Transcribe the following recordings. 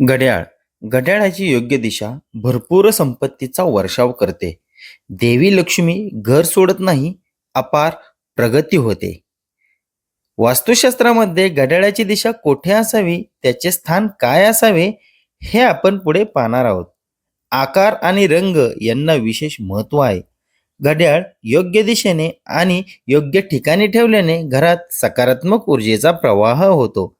घड्याळ. घड्याळाची योग्य दिशा भरपूर संपत्तीचा वर्षाव करते. देवी लक्ष्मी घर सोडत नाही अपार प्रगती होते. वास्तुशास्त्रामध्ये घड्याळाची दिशा कोठे असावी त्याचे स्थान काय असावे हे आपण पुढे पाहणार आहोत. आकार आणि रंग यांना विशेष महत्त्व आहे. घड्याळ योग्य दिशेने आणि योग्य ठिकाणी ठेवल्याने घरात सकारात्मक ऊर्जेचा प्रवाह होतो.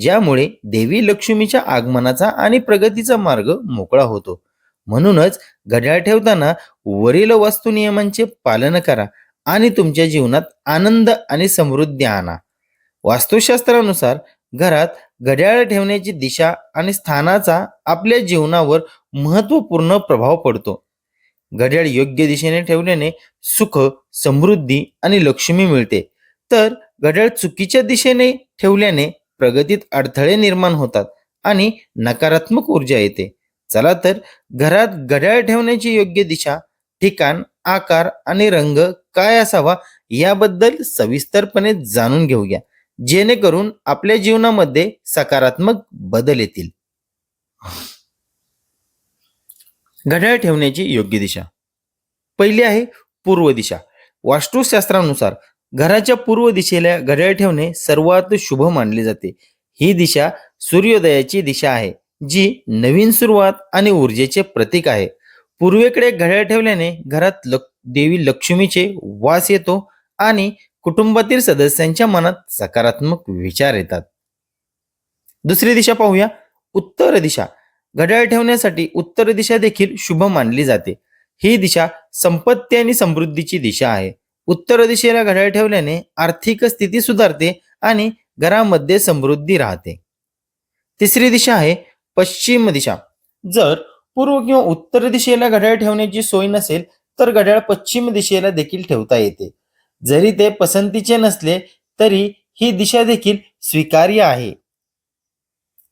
ज्यामुळे देवी लक्ष्मीच्या आगमनाचा आणि प्रगतीचा मार्ग मोकळा होतो. म्हणूनच घड्याळ ठेवताना वरील वास्तू नियमांचे पालन करा आणि तुमच्या जीवनात आनंद आणि समृद्धी आणा. वास्तुशास्त्रानुसार घरात घड्याळ ठेवण्याची दिशा आणि स्थानाचा आपल्या जीवनावर महत्त्वपूर्ण प्रभाव पडतो. घड्याळ योग्य दिशेने ठेवल्याने सुख समृद्धी आणि लक्ष्मी मिळते. तर घड्याळ चुकीच्या दिशेने ठेवल्याने प्रगतीत अडथळे निर्माण होतात आणि नकारात्मक ऊर्जा येते. चला तर घरात घड्याळ ठेवण्याची योग्य दिशा ठिकाण आकार आणि रंग काय असावा याबद्दल सविस्तरपणे जाणून घेऊया जेणेकरून आपल्या जीवनामध्ये सकारात्मक बदल येतील. घड्याळ ठेवण्याची योग्य दिशा. पहिली आहे पूर्व दिशा. वास्तुशास्त्रानुसार घराच्या पूर्व दिशेला घड्याळ ठेवणे सर्वात शुभ मानले जाते. ही दिशा सूर्योदयाची दिशा आहे जी नवीन सुरुवात आणि ऊर्जेचे प्रतीक आहे. पूर्वेकडे घड्याळ ठेवल्याने घरात लक देवी लक्ष्मीचे वास येतो आणि कुटुंबातील सदस्यांच्या मनात सकारात्मक विचार येतात. दुसरी दिशा पाहूया उत्तर दिशा. घड्याळ ठेवण्यासाठी उत्तर दिशा देखील शुभ मानली जाते. ही दिशा संपत्ती आणि समृद्धीची दिशा आहे. उत्तर दिशेला घड्याळ ठेवल्याने आर्थिक स्थिती सुधारते आणि घरामध्ये समृद्धी राहते. तिसरी दिशा आहे पश्चिम दिशा. जर पूर्व किंवा उत्तर दिशेला घड्याळ ठेवण्याची सोय नसेल तर घड्याळ पश्चिम दिशेला देखील ठेवता येते. जरी ते पसंतीचे नसले तरी ही दिशा देखील स्वीकार्य आहे.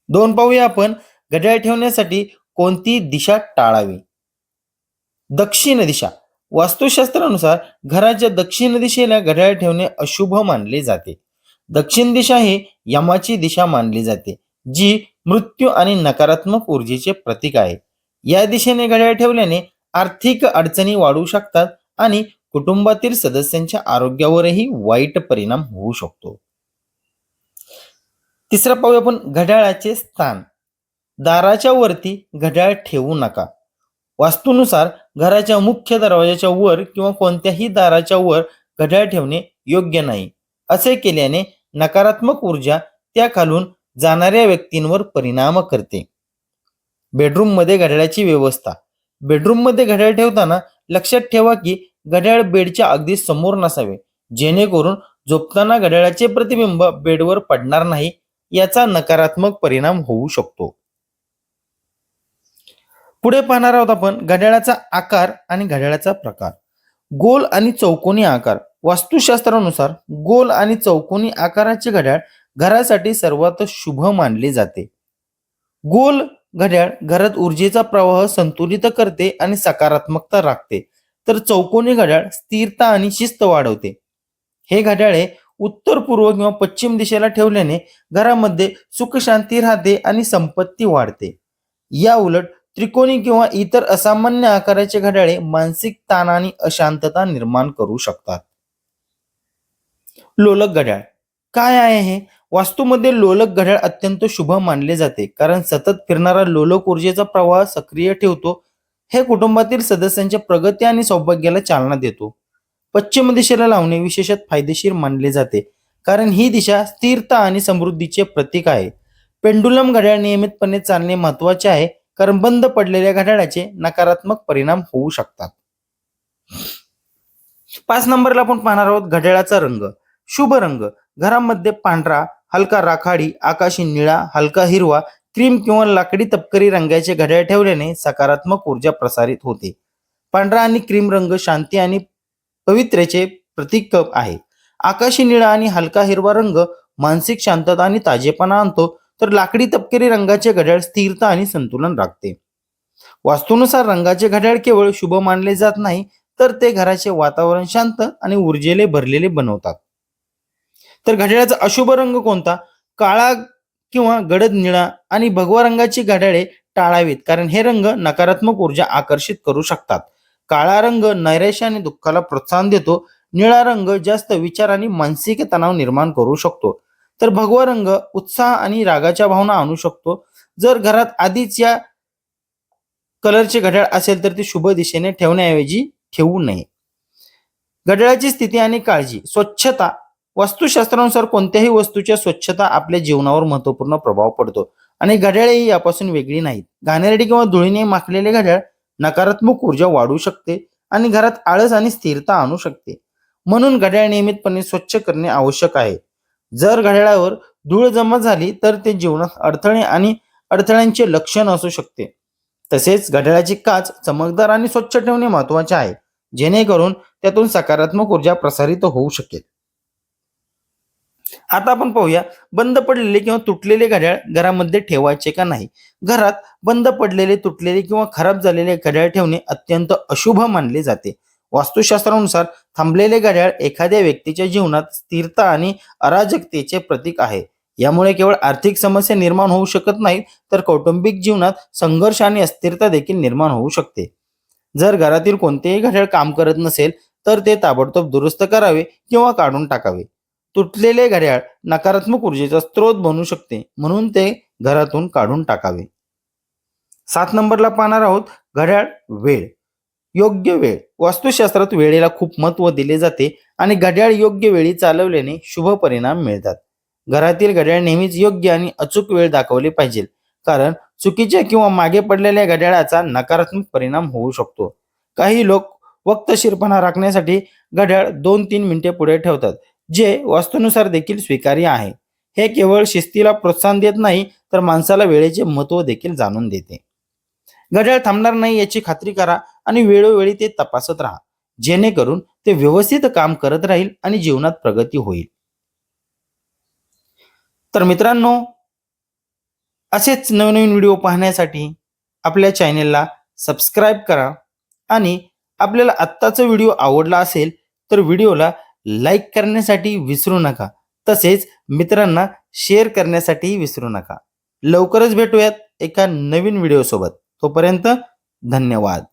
दोन पाहूया आपण घड्याळ ठेवण्यासाठी कोणती दिशा टाळावी. दक्षिण दिशा. वास्तुशास्त्रानुसार घराच्या दक्षिण दिशेला घड्याळ ठेवणे अशुभ मानले जाते. दक्षिण दिशा ही यमाची दिशा मानली जाते जी मृत्यू आणि नकारात्मक ऊर्जेचे प्रतीक आहे. या दिशेने घड्याळ ठेवल्याने आर्थिक अडचणी वाढू शकतात आणि कुटुंबातील सदस्यांच्या आरोग्यावरही वाईट परिणाम होऊ शकतो. तिसरा पाहूया आपण घड्याळाचे स्थान. दाराच्या वरती घड्याळ ठेवू नका. वास्तूनुसार घराच्या मुख्य दरवाजाच्या वर किंवा कोणत्याही दाराच्या वर घड्याळ ठेवणे योग्य नाही. असे केल्याने नकारात्मक ऊर्जा त्या खालून जाणाऱ्या व्यक्तींवर परिणाम करते. बेडरूममध्ये घड्याळाची व्यवस्था. बेडरूममध्ये घड्याळ ठेवताना लक्षात ठेवा की घड्याळ बेडच्या अगदी समोर नसावे. जेणेकरून झोपताना घड्याळाचे प्रतिबिंब बेडवर पडणार नाही याचा नकारात्मक परिणाम होऊ शकतो. पुढे पाहणार आहोत आपण घड्याळाचा आकार आणि घड्याळाचा प्रकार. गोल आणि चौकोनी आकार. वास्तुशास्त्रानुसार गोल आणि चौकोनी आकाराचे घड्याळ घरासाठी सर्वात शुभ मानले जाते. गोल घड्याळ घरात ऊर्जेचा प्रवाह संतुलित करते आणि सकारात्मकता राखते. तर चौकोनी घड्याळ स्थिरता आणि शिस्त वाढवते. हे घड्याळे उत्तर पूर्व किंवा पश्चिम दिशेला ठेवल्याने घरामध्ये सुख शांती राहते आणि संपत्ती वाढते. या उलट त्रिकोणी किंवा इतर असामान्य आकाराचे घड्याळे मानसिक ताण आणि अशांतता निर्माण करू शकतात. लोलक घड्याळ. काय आहे हे? वास्तूमध्ये लोलक घड्याळ अत्यंत शुभ मानले जाते कारण सतत फिरणारा लोलक ऊर्जेचा प्रवाह सक्रिय ठेवतो हे कुटुंबातील सदस्यांच्या प्रगती आणि सौभाग्याला चालना देतो. पश्चिम दिशेला लावणे विशेषत फायदेशीर मानले जाते कारण ही दिशा स्थिरता आणि समृद्धीचे प्रतीक आहे. पेंडुलम घड्याळ नियमितपणे चालणे महत्त्वाचे आहे कारण बंद पडलेल्या घड्याळाचे नकारात्मक परिणाम होऊ शकतात. पाच नंबरला आपण पाहणार आहोत घड्याळाचा रंग. शुभ रंग. घरामध्ये पांढरा हलका राखाडी आकाशी निळा हलका हिरवा क्रीम किंवा लाकडी तपकरी रंगाचे घड्याळ ठेवल्याने सकारात्मक ऊर्जा प्रसारित होते. पांढरा आणि क्रीम रंग शांती आणि पवित्रेचे प्रतीक आहे. आकाशी निळा आणि हलका हिरवा रंग मानसिक शांतता आणि ताजेपणा आणतो. तर लाकडी तपकिरी रंगाचे घड्याळ स्थिरता आणि संतुलन राखते. वास्तूनुसार रंगाचे घड्याळ केवळ शुभ मानले जात नाही तर ते घराचे वातावरण शांत आणि ऊर्जेने भरलेले बनवतात. तर घड्याळाचा अशुभ रंग कोणता? काळा किंवा गडद निळा आणि भगवा रंगाची घड्याळे टाळावीत कारण हे रंग नकारात्मक ऊर्जा आकर्षित करू शकतात. काळा रंग नैराश्य आणि दुःखाला प्रोत्साहन देतो. निळा रंग जास्त विचार आणि मानसिक तणाव निर्माण करू शकतो. तर भगवा रंग उत्साह आणि रागाच्या भावना आणू शकतो. जर घरात आधीच या कलरचे घड्याळ असेल तर ते शुभ दिशेने ठेवण्याऐवजी ठेवू नये. घड्याळाची स्थिती आणि काळजी. स्वच्छता. वास्तुशास्त्रानुसार कोणत्याही वस्तूच्या स्वच्छता आपल्या जीवनावर महत्त्वपूर्ण प्रभाव पडतो. आणि घड्याळेही यापासून वेगळी नाहीत. घाणेरडी किंवा धुळीने माखलेले घड्याळ नकारात्मक ऊर्जा वाढू शकते आणि घरात आळस आणि स्थिरता आणू शकते. म्हणून घड्याळ नियमितपणे स्वच्छ करणे आवश्यक आहे. जर घड्याळावर धूळ जमा झाली तर ते जीवनात अडथळे आणि अडथळ्यांचे लक्षण असू शकते. तसेच घड्याळाची काच चमकदार आणि स्वच्छ ठेवणे महत्त्वाचे आहे जेणेकरून त्यातून सकारात्मक ऊर्जा प्रसारित होऊ शकेल. आता आपण पाहूया बंद पडलेले किंवा तुटलेले घड्याळ घरामध्ये ठेवायचे का नाही? घरात बंद पडलेले तुटलेले किंवा खराब झालेले घड्याळ ठेवणे अत्यंत अशुभ मानले जाते. वास्तुशास्त्रानुसार थांबलेले घड्याळ एखाद्या व्यक्तीच्या जीवनात स्थिरता आणि अराजकतेचे प्रतीक आहे. यामुळे केवळ आर्थिक समस्या निर्माण होऊ शकत नाहीत तर कौटुंबिक जीवनात संघर्ष आणि अस्थिरता देखील निर्माण होऊ शकते. जर घरातील कोणतेही घड्याळ काम करत नसेल तर ते ताबडतोब दुरुस्त करावे किंवा काढून टाकावे. तुटलेले घड्याळ नकारात्मक ऊर्जेचा स्रोत बनू शकते म्हणून ते घरातून काढून टाकावे. सात नंबरला पाहणार आहोत घड्याळ वेळ. योग्य वेळ. वास्तुशास्त्रात वेळेला खूप महत्त्व दिले जाते आणि घड्याळ योग्य वेळी चालवल्याने शुभ परिणाम मिळतात. घरातील घड्याळ नेहमीच योग्य आणि अचूक वेळ दाखवले पाहिजे कारण चुकीच्या किंवा मागे पडलेल्या घड्याळाचा नकारात्मक परिणाम होऊ शकतो. काही लोक वक्तशीरपणा राखण्यासाठी घड्याळ दोन तीन मिनिटे पुढे ठेवतात जे वास्तूनुसार देखील स्वीकार्य आहे. हे केवळ शिस्तीला प्रोत्साहन देत नाही तर माणसाला वेळेचे महत्त्व देखील जाणून देते. घड्याळ थांबणार नाही याची खात्री करा आणि वेळोवेळी ते तपासत राहा. जेणेकरून ते व्यवस्थित काम करत राहील आणि जीवनात प्रगती होईल. तर मित्रांनो असेच नवनवीन व्हिडिओ पाहण्यासाठी आपल्या चॅनेलला सबस्क्राईब करा आणि आपल्याला आत्ताचा व्हिडिओ आवडला असेल तर व्हिडिओला लाईक करण्यासाठी विसरू नका. तसेच मित्रांना शेअर करण्यासाठीही विसरू नका. लवकरच भेटूयात एका नवीन व्हिडिओसोबत. तोपर्यंत धन्यवाद.